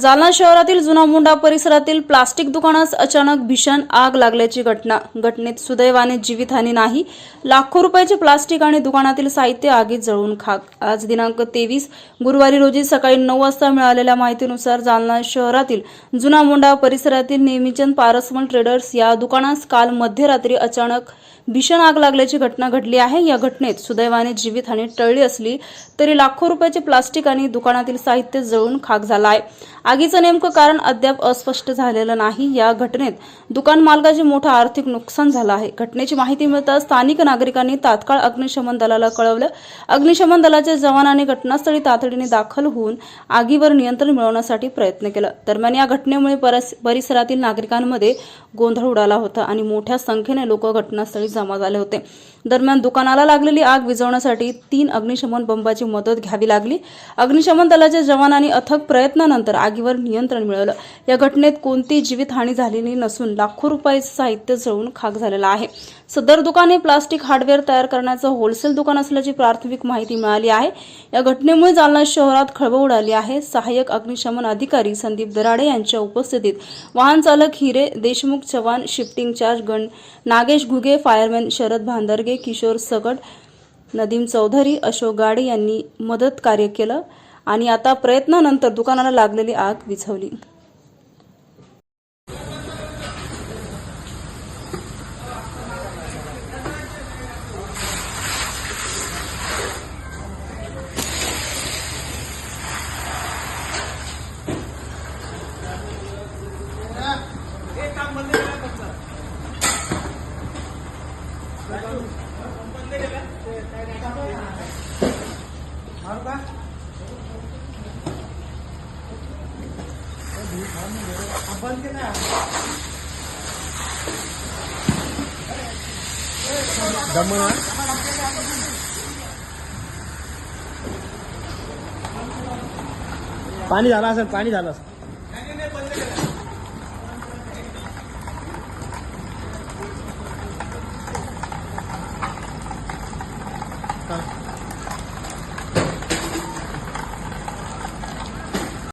जालना शहरातील जुना मुंडा परिसरातील प्लास्टिक दुकानास अचानक भीषण आग लागल्याची घटना. घटनेत सुदैवाने जीवितहानी नाही. लाखो रुपयाचे प्लास्टिक आणि दुकानातील साहित्य आगीत जळून खाक. आज दिनांक तेवीस गुरुवारी रोजी सकाळी नऊ वाजता मिळालेल्या माहितीनुसार जालना शहरातील जुना मुंडा परिसरातील नेमीचंद पारसमल ट्रेडर्स या दुकानास काल मध्यरात्री अचानक भीषण आग लागल्याची घटना घडली आहे. या घटनेत सुदैवाने जीवितहानी टळली असली तरी लाखो रुपयाचे प्लास्टिक आणि दुकानातील साहित्य जळून खाक झालं आहे आगीचं नेमकं कारण अद्याप अस्पष्ट झालेलं नाही. या घटनेत दुकान मालकाचे मोठं आर्थिक नुकसान झालं आहे. घटनेची माहिती मिळताच स्थानिक नागरिकांनी तात्काळ अग्निशमन दलाला कळवलं. अग्निशमन दलाच्या जवानांनी घटनास्थळी तातडीने दाखल होऊन आगीवर नियंत्रण मिळवण्यासाठी प्रयत्न केला. दरम्यान या घटनेमुळे परस- परिसरातील नागरिकांमध्ये गोंधळ उडाला होता आणि मोठ्या संख्येने लोक घटनास्थळी जमा झाले होते. दरम्यान दुकानाला लागलेली आग विझवण्यासाठी तीन अग्निशमन बंबाची मदत घ्यावी लागली. अग्निशमन दलाच्या जवानांनी अथक प्रयत्नानंतर आगीवर नियंत्रण मिळवलं. या घटनेत कोणतीही जीवितहानी झालेली नसून लाखो रुपयाचे साहित्य जळून खाक झालेलं आहे. सदर दुकान हे प्लास्टिक हार्डवेअर तयार करण्याचं होलसेल दुकान असल्याची प्राथमिक माहिती मिळाली आहे. या घटनेमुळे जालना शहरात खळबळ उडाली आहे. सहाय्यक अग्निशमन अधिकारी संदीप दराडे यांच्या उपस्थितीत वाहन चालक हिरे देशमुख चव्हाण शिफ्टिंग चार्ज गण नागेश घुगे फायर फायरमॅन शरद भांदरगे किशोर सगट नदीम चौधरी अशोक गाडे यांनी मदत कार्य केलं आणि आता प्रयत्नानंतर दुकानाला लागलेली आग विझवली. पाणी झालं असेल पाणी झालं असेल. 对。